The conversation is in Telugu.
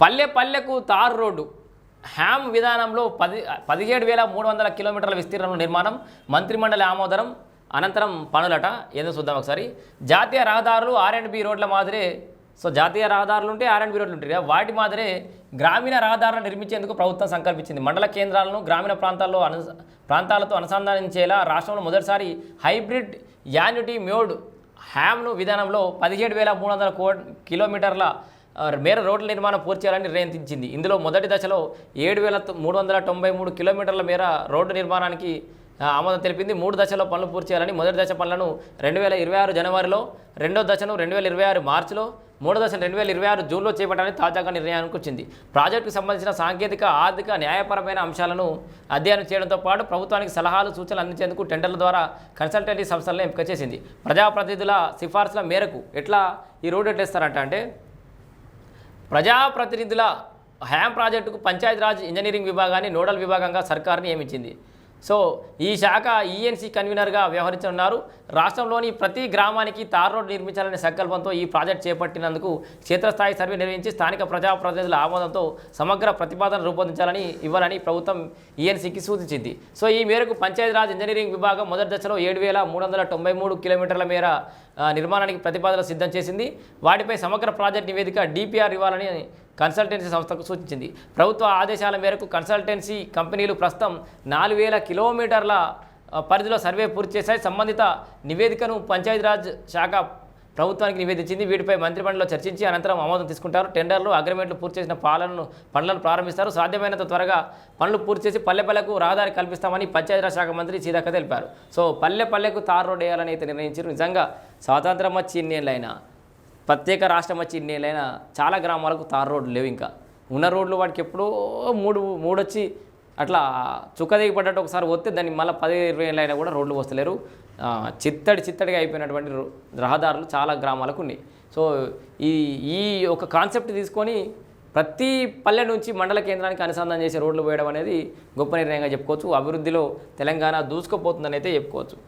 పల్లె పల్లెకు తారు రోడ్డు. హ్యామ్ విధానంలో పది పదిహేడు వేల మూడు వందల కిలోమీటర్ల విస్తీర్ణంలో నిర్మాణం మంత్రిమండలి ఆమోదనం అనంతరం పనులట. ఏదో చూద్దాం ఒకసారి. జాతీయ రహదారులు ఆర్ అండ్ బి రోడ్ల మాదిరే సో జాతీయ రహదారులు ఉంటే ఆర్ అండ్ బి రోడ్లు ఉంటాయి కదా. వాటి మాదిరే గ్రామీణ రహదారులను నిర్మించేందుకు ప్రభుత్వం సంకల్పించింది. మండల కేంద్రాలను గ్రామీణ ప్రాంతాల్లో అను ప్రాంతాలతో అనుసంధానించేలా రాష్ట్రంలో మొదటిసారి హైబ్రిడ్ యాన్యుటీ మ్యోడ్ హ్యామ్ను విధానంలో పదిహేడు వేల మూడు వందల కో కిలోమీటర్ల మేర రోడ్ల నిర్మాణం పూర్తి చేయాలని నిర్ణయించింది. ఇందులో మొదటి దశలో ఏడు వేల మూడు వందల తొంభై మూడు కిలోమీటర్ల మేర రోడ్డు నిర్మాణానికి ఆమోదం తెలిపింది. మూడు దశలో పనులు పూర్తి చేయాలని మొదటి దశ పనులను రెండు వేల ఇరవై ఆరు జనవరిలో రెండో దశను రెండు వేల ఇరవై ఆరు మార్చిలో మూడో దశను రెండు వేల ఇరవై ఆరు జూన్లో చేపట్టాలని తాజాగా నిర్ణయానికి వచ్చింది. ప్రాజెక్టుకు సంబంధించిన సాంకేతిక ఆర్థిక న్యాయపరమైన అంశాలను అధ్యయనం చేయడంతో పాటు ప్రభుత్వానికి సలహాలు సూచనలు అందించేందుకు టెండర్ల ద్వారా కన్సల్టెన్సీ సంస్థలను ఎంపిక చేసింది. ప్రజాప్రతినిధుల సిఫార్సుల మేరకు ఎట్లా ఈ రోడ్డు ఎట్లేస్తారంట అంటే ప్రజాప్రతినిధుల హ్యామ్ ప్రాజెక్టుకు పంచాయతీరాజ్ ఇంజనీరింగ్ విభాగాన్ని నోడల్ విభాగంగా సర్కార్ని నియమించింది. సో ఈ శాఖ ఈఎన్సీ కన్వీనర్గా వ్యవహరించనున్నారు. రాష్ట్రంలోని ప్రతి గ్రామానికి తార్ రోడ్డు నిర్మించాలనే సంకల్పంతో ఈ ప్రాజెక్ట్ చేపట్టినందుకు క్షేత్రస్థాయి సర్వే నిర్వహించి స్థానిక ప్రజాప్రతినిధుల ఆమోదంతో సమగ్ర ప్రతిపాదన రూపొందించాలని ఇవ్వాలని ప్రభుత్వం ఈఎన్సీకి సూచించింది. సో ఈ మేరకు పంచాయతీరాజ్ ఇంజనీరింగ్ విభాగం మొదటి దశలో ఏడు వేల మూడు వందల తొంభై మూడు కిలోమీటర్ల మేర నిర్మాణానికి ప్రతిపాదన సిద్ధం చేసింది. వాటిపై సమగ్ర ప్రాజెక్ట్ నివేదిక డిపిఆర్ ఇవ్వాలని కన్సల్టెన్సీ సంస్థకు సూచించింది. ప్రభుత్వ ఆదేశాల మేరకు కన్సల్టెన్సీ కంపెనీలు ప్రస్తుతం నాలుగు వేల కిలోమీటర్ల పరిధిలో సర్వే పూర్తి చేశాయి. సంబంధిత నివేదికను పంచాయతీరాజ్ శాఖ ప్రభుత్వానికి నివేదించింది. వీటిపై మంత్రిమండలిలో చర్చించి అనంతరం ఆమోదం తీసుకుంటారు. టెండర్లు అగ్రిమెంట్లు పూర్తి చేసిన పాలనను పనులను ప్రారంభిస్తారు. సాధ్యమైనంత త్వరగా పనులు పూర్తి చేసి పల్లె పల్లెకు రహదారి కల్పిస్తామని పంచాయతీరాజ్ శాఖ మంత్రి సీతక్క తెలిపారు. సో పల్లె పల్లెకు తారు రోడ్ వేయాలని అయితే నిర్ణయించారు. నిజంగా స్వాతంత్రం వచ్చి ఇన్నేళ్ళైనా ప్రత్యేక రాష్ట్రం వచ్చి ఇన్నేళ్ళైనా చాలా గ్రామాలకు తార్ రోడ్లు లేవు ఇంకా. ఉన్న రోడ్లు వాటికి ఎప్పుడో మూడు మూడు వచ్చి అట్లా చుక్క దిగి పడ్డట్టు ఒకసారి వస్తే దాన్ని మళ్ళీ పది ఇరవై ఏళ్ళు అయినా కూడా రోడ్లు వస్తలేరు. చిత్తడి చిత్తడిగా అయిపోయినటువంటి రహదారులు చాలా గ్రామాలకు ఉన్నాయి. సో ఈ ఈ ఒక కాన్సెప్ట్ తీసుకొని ప్రతి పల్లె నుంచి మండల కేంద్రానికి అనుసంధానం చేసే రోడ్లు వేయడం అనేది గొప్ప నిర్ణయంగా చెప్పుకోవచ్చు. అభివృద్ధిలో తెలంగాణ దూసుకుపోతుందని అయితే చెప్పుకోవచ్చు.